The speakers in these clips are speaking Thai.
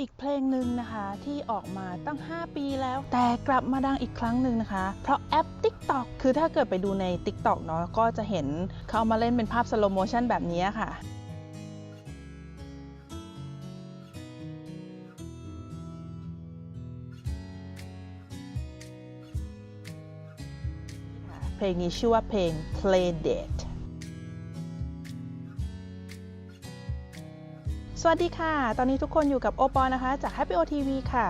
อีกเพลงหนึ่งนะคะที่ออกมาตั้ง 5 ปีแล้ว แต่กลับมาดังอีกครั้งหนึ่งนะคะ เพราะแอป TikTok คือถ้าเกิดไปดูใน TikTok เนาะก็จะเห็นเขาเอามาเล่นเป็นภาพสโลโมชันแบบนี้ค่ะเพลงนี้ชื่อว่าเพลง Play Date วัสดีค่ะ ตอนนี้ทุกคนอยู่กับโอปอนะคะ จาก Happy O TV ค่ะ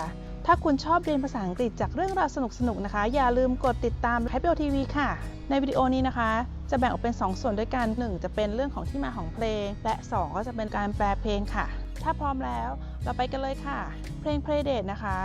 ถ้าคุณชอบเรียนภาษาอังกฤษจากเรื่องราวสนุกๆนะคะ อย่าลืมกดติดตาม Happy O TV ค่ะ ในวิดีโอนี้นะคะ จะแบ่งออกเป็น 2 ส่วนด้วยกัน 1 จะเป็นเรื่องของที่มาของเพลง และ 2 ก็จะเป็นการแปลเพลงค่ะ ถ้าพร้อมแล้ว เราไปกันเลยค่ะ เพลง Play Date นะคะ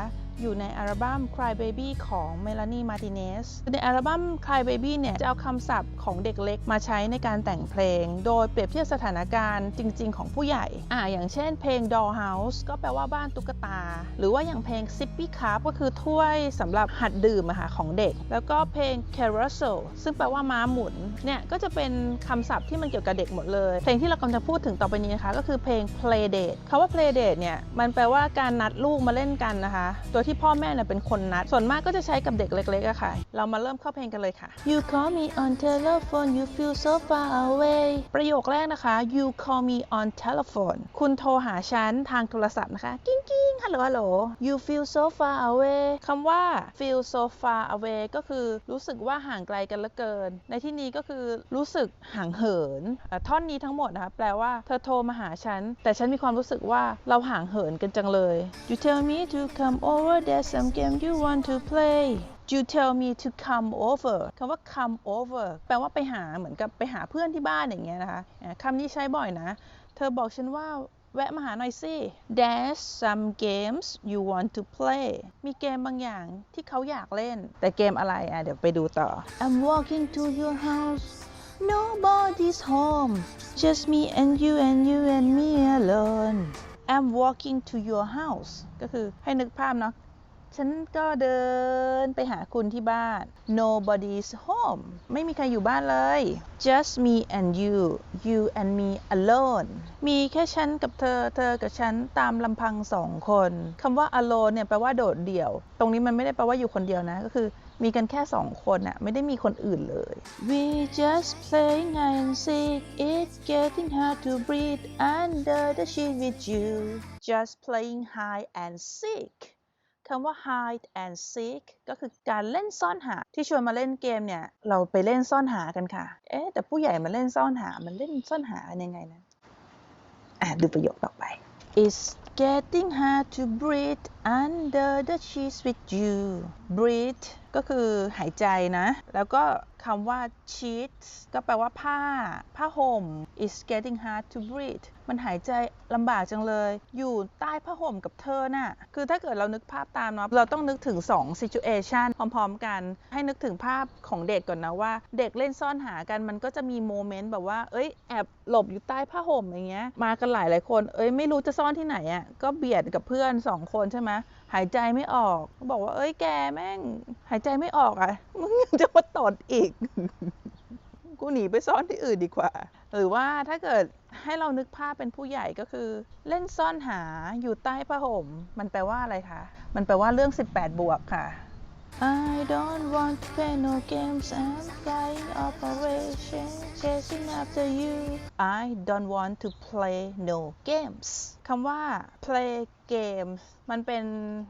อยู่ในอัลบั้ม Cry Baby ของ Melanie Martinez ในอัลบั้ม Cry Baby เนี่ย จะเอาคำศัพท์ของเด็กเล็กมาใช้ในการแต่งเพลง โดยเปรียบเทียบสถานการณ์จริง ๆ ของผู้ใหญ่ อ่า อย่างเช่นเพลง Dollhouse ก็แปลว่าบ้านตุ๊กตา หรือว่าอย่างเพลง Sippy Cup ก็คือถ้วยสำหรับหัดดื่มอะค่ะของเด็ก แล้วก็เพลง Carousel ซึ่งแปลว่าม้าหมุน เนี่ย ก็จะเป็นคำศัพท์ที่มันเกี่ยวกับเด็กหมดเลย เพลงที่เรากำลังจะพูดถึงต่อไปนี้นะคะ ก็คือเพลง Play Date คำว่า Play Date เนี่ย มันแปลว่าการนัดลูกมาเล่นกันนะคะโดยที่พ่อแม่เนี่ยเป็นคนนัด ส่วนมากก็จะใช้กับเด็กเล็กๆอะค่ะ เรามาเริ่มเข้าเพลงกันเลยค่ะ You call me on telephone you feel so far away ประโยคแรกนะคะ You call me on telephone คุณโทรหาฉันทางโทรศัพท์นะคะ กิ้งกิ้งฮัลโหลฮัลโหล You feel so far away คำว่า feel so far away ก็คือรู้สึกว่าห่างไกลกันเหลือเกิน ในที่นี้ก็คือรู้สึกห่างเหิน ท่อนนี้ทั้งหมดนะคะแปลว่าเธอโทรมาหาฉัน แต่ฉันมีความรู้สึกว่าเราห่างเหินกันจังเลย You tell me to come over there's some game you want to play You tell me to come over คำว่า come over แปลว่าไปหาเหมือนกับไปหาเพื่อนที่บ้านอย่างเงี้ยนะคะคำนี้ใช้บ่อยนะ เธอบอกฉันว่าแวะมาหาหน่อยสิ There's some games you want to play มีเกมบางอย่างที่เขาอยากเล่น แต่เกมอะไรอะเดี๋ยวไปดูต่อ I'm walking to your house Nobody's home just me and you and you and me alone I'm walking to your house ก็คือให้นึกภาพเนาะฉันก็เดินไปหาคุณที่บ้าน Nobody's home ไม่มีใครอยู่บ้านเลย Just me and you you and me alone มีแค่ฉันกับเธอ เธอกับฉันตามลำพังสองคน คำว่า alone เนี่ยแปลว่าโดดเดี่ยว ตรงนี้มันไม่ได้แปลว่าอยู่คนเดียวนะ ก็คือ มีกันแค่สองคนอะไม่ได้มีคนอื่นเลย We just playing hide and seek It's getting hard to breathe under the sheet with you Just playing hide and seek คำว่า hide and seek ก็คือการเล่นซ่อนหา ที่ชวนมาเล่นเกมเนี่ย เราไปเล่นซ่อนหากันค่ะ เอ๊ะ แต่ผู้ใหญ่มาเล่นซ่อนหา มันเล่นซ่อนหากันยังไงนะอะ ดูประโยคต่อไป It's getting hard to breathe under the sheets with you breathe ก็คือหายใจนะ แล้วก็คำว่า sheets ก็แปลว่าผ้า ผ้าห่ม It's getting hard to breathe มันหายใจลำบากจังเลย อยู่ใต้ผ้าห่มกับเธอน่ะ คือถ้าเกิดเรานึกภาพตามเนาะ เราต้องนึกถึง 2 situation พร้อมๆกัน ให้นึกถึงภาพของเด็กก่อนนะว่า เด็กเล่นซ่อนหากัน มันก็จะมีโมเมนต์แบบว่า เอ้ย แอบหลบอยู่ใต้ผ้าห่มอย่างเงี้ย มากันหลายหลายคน เอ้ย ไม่รู้จะซ่อนที่ไหนอะ่ะ ก็เบียดกับเพื่อน 2 คนใช่ไหม หายใจไม่ออกก็บอกว่าเอ้ยแกแม่ง หายใจไม่ออกอะ่ะ มึงยังจะมาตดอีก กูหนีไปซ่อนที่อื่นดีกว่า หรือว่าถ้าเกิดให้เรานึกภาพเป็นผู้ใหญ่ก็คือ เล่นซ่อนหาอยู่ใต้ผ้าห่ม มันแปลว่าอะไรคะ มันแปลว่าเรื่อง 18 บวกค่ะ I don't want to play no games I'm flying operation chasing after you I don't want to play no games คำว่า play games มันเป็น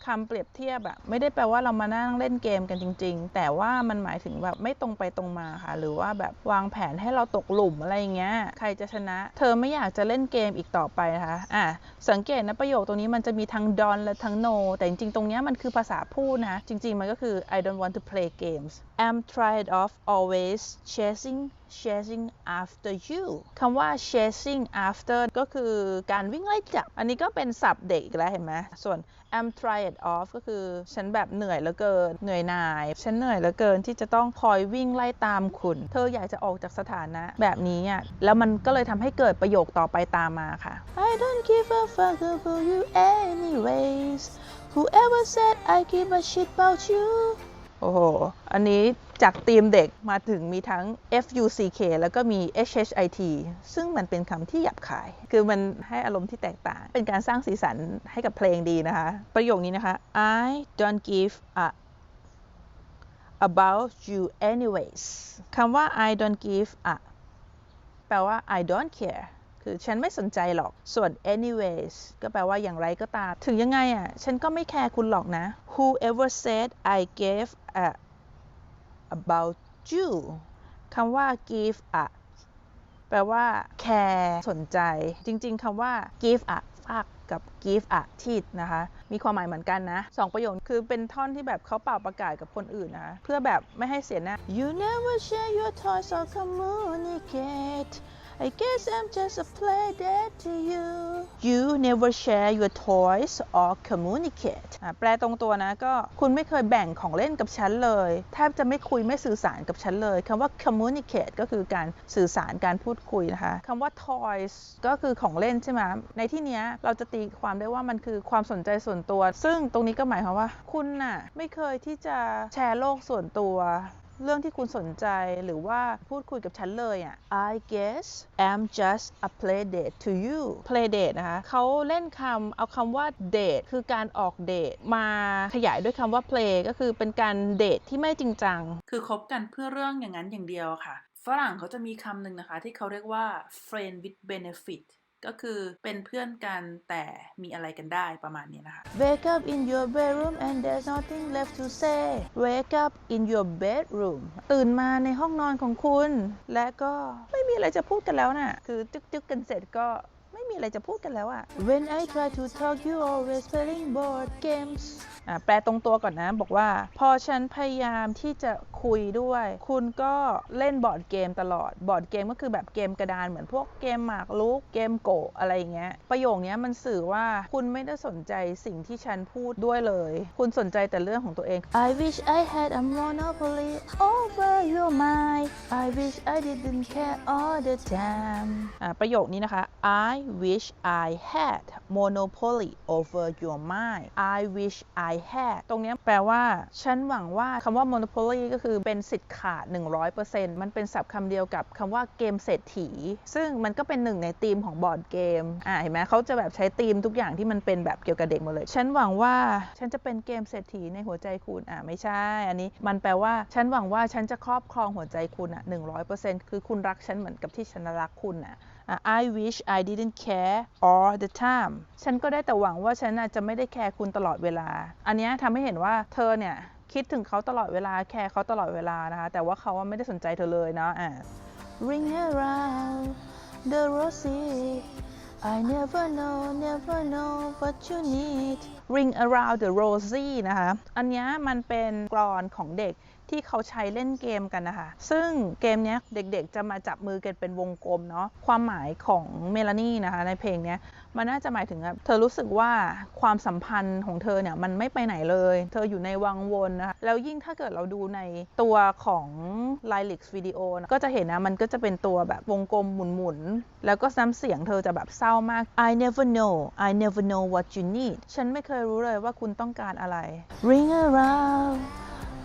คำเปรียบเทียบอะไม่ได้แปลว่าเรามานั่งเล่นเกมกันจริง ๆ แต่ว่ามันหมายถึงแบบไม่ตรงไปตรงมาค่ะ หรือว่าแบบวางแผนให้เราตกหลุมอะไรอย่างเงี้ย ใครจะชนะ เธอไม่อยากจะเล่นเกมอีกต่อไปนะคะอะสังเกตนะประโยคตรงนี้มันจะมีทั้ง don และทั้ง no แต่จริงๆ ตรงเนี้ยมันคือภาษาพูดนะ จริง ๆ มันก็คือ I don't want to play games I'm tired of always chasing chasing after you คำว่า chasing after ก็คือการวิ่งไล่จับ อันนี้ก็เป็นศัพท์เด็กอีกแล้วเห็นไหม ส่วน I'm tired of ก็คือฉันแบบเหนื่อยเหลือเกิน เหนื่อยหน่าย ฉันเหนื่อยเหลือเกินที่จะต้องคอยวิ่งไล่ตามคุณ เธออยากจะออกจากสถานะแบบนี้อะ แล้วมันก็เลยทำให้เกิดประโยคต่อไปตามมาค่ะ I don't give a fuck about you anyways Whoever said I give a shit about you โอ้โห อันนี้ จากธีมเด็กมาถึงมีทั้ง F U C K แล้วก็มี H H I T ซึ่งมันเป็นคำที่หยาบคาย คือมันให้อารมณ์ที่แตกต่าง เป็นการสร้างสีสันให้กับเพลงดีนะคะ ประโยคนี้นะคะ I don't give a about you anyways คำว่า I don't give a แปลว่า I don't care คือฉันไม่สนใจหรอก ส่วน anyways ก็แปลว่าอย่างไรก็ตาม ถึงยังไงอะ ฉันก็ไม่แคร์คุณหรอกนะ whoever said I gave a about you คำว่า give a แปลว่าแคร์สนใจ จริง ๆคำว่า give a ฝากกับ give a tit นะคะ มีความหมายเหมือนกันนะสองประโยคคือเป็นท่อนที่แบบเขาเป่าประกาศกับคนอื่นนะคะเพื่อแบบไม่ให้เสียหน้า You never share your toys or communicate I guess I'm just a play dead to you You never share your toys or communicate อะแปลตรงตัวนะก็คุณไม่เคยแบ่งของเล่นกับฉันเลยแทบจะไม่คุยไม่สื่อสารกับฉันเลยคำว่า communicate ก็คือการสื่อสารการพูดคุยนะคะคำว่า toys ก็คือของเล่นใช่ไหมในที่นี้เราจะตีความได้ว่ามันคือความสนใจส่วนตัว ซึ่งตรงนี้ก็หมายความว่า คุณน่ะไม่เคยที่จะแชร์โลกส่วนตัว เรื่องที่คุณสนใจหรือว่าพูดคุยกับฉันเลยอะ I guess I'm just a play date to you play date นะคะเขาเล่นคำเอาคำว่า date คือการออกเดทมาขยายด้วยคำว่า play ก็คือเป็นการเดทที่ไม่จริงจัง คือคบกันเพื่อเรื่องอย่างนั้นอย่างเดียวค่ะ ฝรั่งเขาจะมีคำหนึ่งนะคะ ที่เขาเรียกว่า friend with benefit ก็คือเป็นเพื่อนกันแต่มีอะไรกันได้ประมาณนี้นะคะ Wake up in your bedroom and there's nothing left to say Wake up in your bedroom ตื่นมาในห้องนอนของคุณ และก็ไม่มีอะไรจะพูดกันแล้วน่ะ คือจึกๆกันเสร็จก็ มีอะไรจะพูดกันแล้วอะ When I try to talk you always playing board games อะแปลตรงตัวก่อนนะ บอกว่า พอฉันพยายามที่จะคุยด้วย คุณก็เล่นบอร์ดเกมตลอด บอร์ดเกมก็คือแบบเกมกระดานเหมือนพวกเกมหมากรุก เกมโกะอะไรอย่างเงี้ย ประโยคนี้มันสื่อว่าคุณไม่ได้สนใจสิ่งที่ฉันพูดด้วยเลย คุณสนใจแต่เรื่องของตัวเอง I wish I had a monopoly over your mind I wish I didn't care all the time อะประโยคนี้นะคะ I wish I had monopoly over your mind I wish I had ตรงนี้แปลว่าฉันหวังว่าคำว่า monopoly ก็คือเป็นสิทธิ์ขาด 100%มันเป็นศัพท์คำเดียวกับคำว่าเกมเศรษฐี ซึ่งมันก็เป็นหนึ่งในธีมของบอร์ดเกมอ่าเห็นไหมเขาจะแบบใช้ธีมทุกอย่างที่มันเป็นแบบเกี่ยวกับเด็กหมดเลย ฉันหวังว่าฉันจะเป็นเกมเศรษฐีในหัวใจคุณอ่าไม่ใช่ อันนี้มันแปลว่าฉันหวังว่าฉันจะครอบครองหัวใจคุณอะ100%คือคุณรักฉันเหมือนกับที่ฉันรักคุณอะ I wish I didn't care all the time ฉันก็ได้แต่หวังว่าฉันน่ะจะไม่ได้แคร์คุณตลอดเวลา อันนี้ทำให้เห็นว่าเธอเนี่ยคิดถึงเขาตลอดเวลาแคร์เขาตลอดเวลานะคะ แต่ว่าเขาไม่ได้สนใจเธอเลยเนาะอะ Ring around the rosy I never know never know what you need Ring around the rosy นะคะ อันนี้มันเป็นกรอนของเด็ก ที่เขาใช้เล่นเกมกันนะคะ ซึ่งเกมนี้เด็กๆจะมาจับมือกันเป็นวงกลมเนาะ ความหมายของเมลานี่นะคะในเพลงนี้มันน่าจะหมายถึงเธอรู้สึกว่าความสัมพันธ์ของเธอเนี่ยมันไม่ไปไหนเลย เธออยู่ในวังวนนะคะ แล้วยิ่งถ้าเกิดเราดูในตัวของ l y l i x วิดีโอนะก็จะเห็นนะมันก็จะเป็นตัวแบบวงกลมหมุนๆ แล้วก็น้ำเสียงเธอจะแบบเศร้ามาก I never know I never know what you need ฉันไม่เคยรู้เลยว่าคุณต้องการอะไร Ring around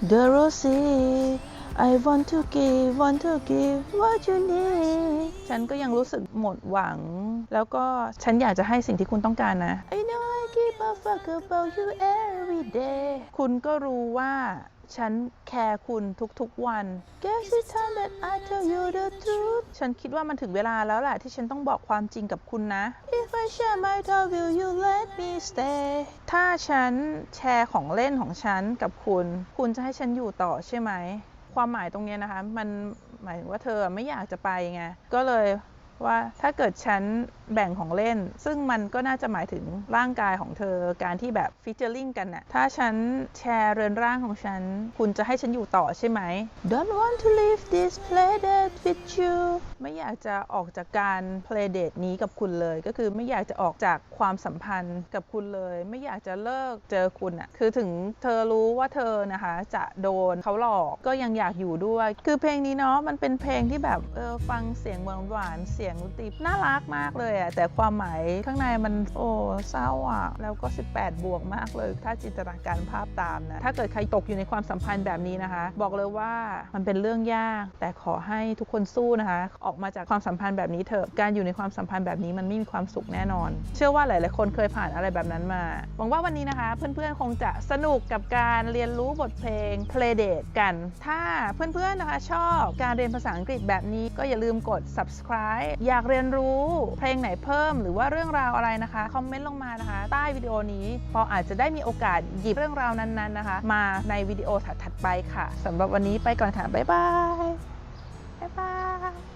the rosy I want to give want to give what you need ฉันก็ยังรู้สึกหมดหวัง แล้วก็ฉันอยากจะให้สิ่งที่คุณต้องการนะ I know I give a fuck about you every day คุณก็รู้ว่า ฉันแคร์คุณทุกๆวัน Guess it's time that I tell you the truth ฉันคิดว่ามันถึงเวลาแล้วแหละที่ฉันต้องบอกความจริงกับคุณนะ If I share my toy will you let me stay ถ้าฉันแชร์ของเล่นของฉันกับคุณ คุณจะให้ฉันอยู่ต่อใช่ไหม ความหมายตรงนี้นะคะ มันหมายถึงว่าเธอไม่อยากจะไปไง ก็เลย ว่าถ้าเกิดฉันแบ่งของเล่น ซึ่งมันก็น่าจะหมายถึงร่างกายของเธอการที่แบบฟิชเจอริงกันน่ะถ้าฉันแชร์เรือนร่างของฉัน คุณจะให้ฉันอยู่ต่อใช่ไหม Don't want to leave this play date with you ไม่อยากจะออกจากการ play date นี้กับคุณเลย ก็คือไม่อยากจะออกจากความสัมพันธ์กับคุณเลย ไม่อยากจะเลิกเจอคุณอะคือถึงเธอรู้ว่าเธอนะคะจะโดนเขาหลอกก็ยังอยากอยู่ด้วย คือเพลงนี้เนาะมันเป็นเพลงที่แบบเออฟังเสียงหวานๆเสียงสียงดนตรีน่ารักมากเลยอะแต่ความหมายข้างในมันโอ้เศร้าอะแล้วก็ 18 บวกมากเลย ถ้าจินตนาการภาพตามนะถ้าเกิดใครตกอยู่ในความสัมพันธ์แบบนี้นะคะ บอกเลยว่ามันเป็นเรื่องยาก แต่ขอให้ทุกคนสู้นะคะ ออกมาจากความสัมพันธ์แบบนี้เถอะการอยู่ในความสัมพันธ์แบบนี้มันไม่มีความสุขแน่นอน เชื่อว่าหลาย ๆ คนเคยผ่านอะไรแบบนั้นมาหวังว่าวันนี้นะคะ เพื่อน ๆ คงจะสนุกกับการเรียนรู้บทเพลง Play Date กัน ถ้าเพื่อน ๆ นะคะชอบการเรียนภาษาอังกฤษแบบนี้ก็อย่าลืมกด subscribe อยากเรียนรู้เพลงไหนเพิ่ม หรือว่าเรื่องราวอะไรนะคะคอมเมนต์ลงมานะคะ ใต้วิดีโอนี้พออาจจะได้มีโอกาสหยิบเรื่องราวนั้นๆนะคะ มาในวิดีโอถัดๆไปค่ะสำหรับวันนี้ไปก่อนค่ะบ๊ายบายบ๊ายบาย